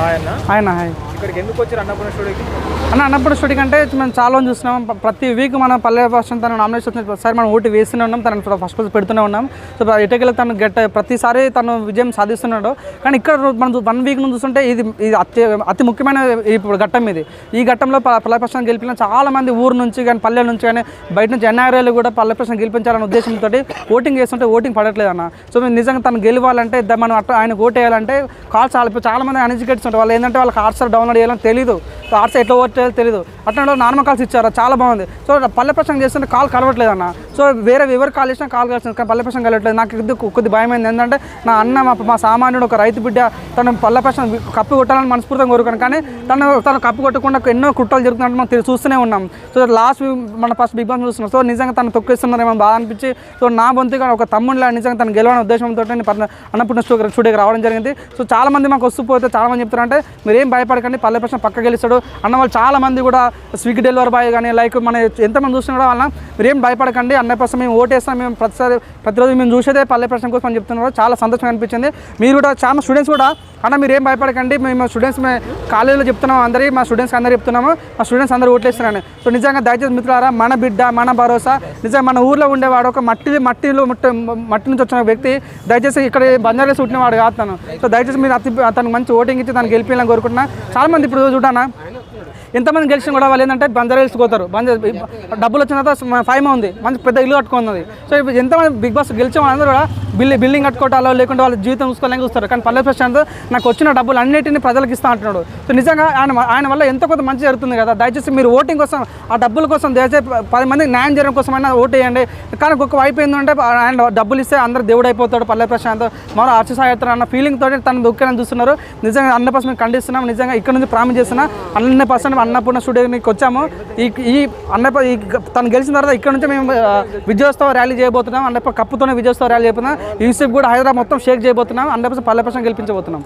Hi అన్న ఆయన hi ఇక్కడికి ఎందుకు వచ్చారు అన్నపూర్ణ స్టూడియోకి? అన్న అన్నపూర్ణ షూటింగ్ అంటే మేము చాలా మంది చూస్తున్నాం ప్రతి వీక్ మనం పల్లె భాష తన నామినేషన్ వచ్చిన ప్రతిసారి మనం ఓటు వేస్తూనే ఉన్నాం తను ఫస్ట్ ప్రైజ్ పెడుతూనే ఉన్నాం. సో ఇటకెళ్ళి తను గెట్ ప్రతిసారి తను విజయం సాధిస్తున్నాడు. కానీ ఇక్కడ మనం వన్ వీక్ నుంచి చూస్తుంటే ఇది ఇది అతి అతి ముఖ్యమైన ఇప్పుడు ఘట్టం ఇది. ఈ ఘట్టంలో పల్లె ప్రశ్న గెలిపిన చాలా మంది ఊరు నుంచి కానీ పల్లెల నుంచి కానీ బయట నుంచి ఎన్ఆర్ఐలు కూడా పల్లె ప్రశ్న గెలిపించాలనే ఉద్దేశంతో ఓటింగ్ చేస్తుంటే ఓటింగ్ పడట్లేదు అన్న. సో మేము నిజంగా తను గెలవాలంటే మనం అట్లా ఆయన ఓటు వేయాలంటే కాల్స్ చాలా చాలా మంది అన్ఎడ్యుకేట్స్ ఉంటారు. వాళ్ళు ఏంటంటే వాళ్ళకి డౌన్ డౌన్లోడ్ చేయాలని తెలీదు. ఆర్ట్స్ ఎట్లా ఓట్ తెలియదు అట్లా నార్మల్ కాల్స్ ఇచ్చారు. చాలా బాగుంది. సో పల్లె ప్రసంగం చేస్తుంటే కాల్ కలవట్లేదు అన్న. సో వేరే ఎవరు కాల్ చేసినా కాల్ కలిసింది కానీ పల్లె ప్రసంగం కలవట్లేదు. నాకు ఇది కొద్ది భయం అయింది. ఏంటంటే నా అన్న మా మా సామాన్యుడు ఒక రైతు బిడ్డ తను పల్లె ప్రసంగం కప్పు కొట్టాలని మనస్ఫూర్తిగా కోరుకున్నాను. కానీ తను తను కప్పు కొట్టకుండా ఎన్నో కుట్రలు జరుగుతున్నట్టు మనం చూస్తూనే ఉన్నాం. సో లాస్ట్ మన ఫస్ట్ బిగ్ బాస్ చూస్తున్నాం. సో నిజంగా తను తొక్కేస్తున్నారేమో బాధ అనిపించి సో నా వంతుగా ఒక తమ్ముళ్ళ నిజంగా తను గెలవని ఉద్దేశంతో అన్నపూర్ణ స్టూడియోకి రావడం జరిగింది. సో చాలా మంది మాకు వస్తూ పోతే చాలా చెప్తారంటే మీరేం భయపడకండి. పల్లె ప్రశ్న పక్క గెలుస్తాడు. అన్న వాళ్ళు చాలా మంది కూడా స్విగ్గీ డెలివరీ బాయ్ కానీ లైక్ మన ఎంతమంది చూస్తున్నా వాళ్ళ మీరు ఏం భయపడకండి అన్న కోసం మేము ఓటేస్తాం మేము ప్రతిసారి ప్రతిరోజు మేము చూసేదే పల్లె ప్రశ్న కోసం అని చెప్తున్నారు చాలా సంతోషంగా అనిపించింది. మీరు కూడా చాలా స్టూడెంట్స్ కూడా అన్న మీరు ఏం భయపడకండి మేము స్టూడెంట్స్ మేము కాలేజీలో చెప్తున్నాం అందరి మా స్టూడెంట్స్ అందరూ చెప్తున్నాము మా స్టూడెంట్స్ అందరూ ఓట్లేస్తున్నాను సో నిజంగా దయచేసి మిత్రులారా మన బిడ్డ మన భరోసా నిజంగా మన ఊర్లో ఉండేవాడు ఒక మట్టి మట్టిలో మట్టి నుంచి వచ్చిన వ్యక్తి దయచేసి ఇక్కడ బంజారాస్ పుట్టినవాడు కాదు తను. సో దయచేసి మీరు అతి తనకు మంచి ఓటింగ్ ఇచ్చి తనకు గెలిపించాలని కోరుకుంటున్నా. చాలామంది ఇప్పుడు చూడానా ఎంతమంది గెలిచిన కూడా వాళ్ళు ఏంటంటే బంజారా హిల్స్ పోతారు. బంజారా డబ్బులు వచ్చిన తర్వాత ఫైమ ఉంది. మంచి పెద్ద ఇల్లు కట్టుకుంది సో ఇప్పుడు ఎంతమంది బిగ్ బాస్ గెలిచిన వాళ్ళందరూ కూడా బిల్లు బిల్డింగ్ కట్టుకోవటాలో లేకుంటే వాళ్ళ జీవితం చూసుకోవాలని చూస్తారు. కానీ పల్లె ప్రశాంత్ నాకు వచ్చిన డబ్బులు అన్నిటిని ప్రజలకు ఇస్తా అంటున్నాడు. సో నిజంగా ఆయన ఆయన వల్ల ఎంతో కొంత మంచి జరుగుతుంది కదా. దయచేసి మీరు ఓటింగ్ కోసం ఆ డబ్బుల కోసం దయచేసి పది మందికి న్యాయం చేయడం కోసం అయినా ఓటు వేయండి. కానీ ఒక వైపు ఏంటంటే ఆయన డబ్బులు ఇస్తే అందరు దేవుడు అయిపోతాడు పల్లె ప్రశాంత్. మరో అర్చ సాయత్ర అన్న ఫీలింగ్ తోటి తను దుఃఖాన్ని చూస్తున్నారు. నిజంగా అన్న పర్సన్ ఖండిస్తున్నాం. నిజంగా ఇక్కడ నుంచి ప్రామిస్ చేస్తున్నా. అన్న పర్సన్ అన్నపూర్ణ స్టూడియోకి వచ్చాము. ఈ ఈ అన్న తను గెలిచిన తర్వాత ఇక్కడ నుంచి మేము విజయోత్సవ ర్యాలీ చేయబోతున్నాం. అన్నప్ప కప్పుతోనే విజయోత్సవ ర్యాలీ చేయబోతున్నాం యూసెఫ్ కూడా హైదరాబాద్ మొత్తం షేక్ చేయబోతున్నాం. హండ్రెడ్ పర్సెంట్ పల్లె పర్సెంట్ గెలిపించబోతున్నాం.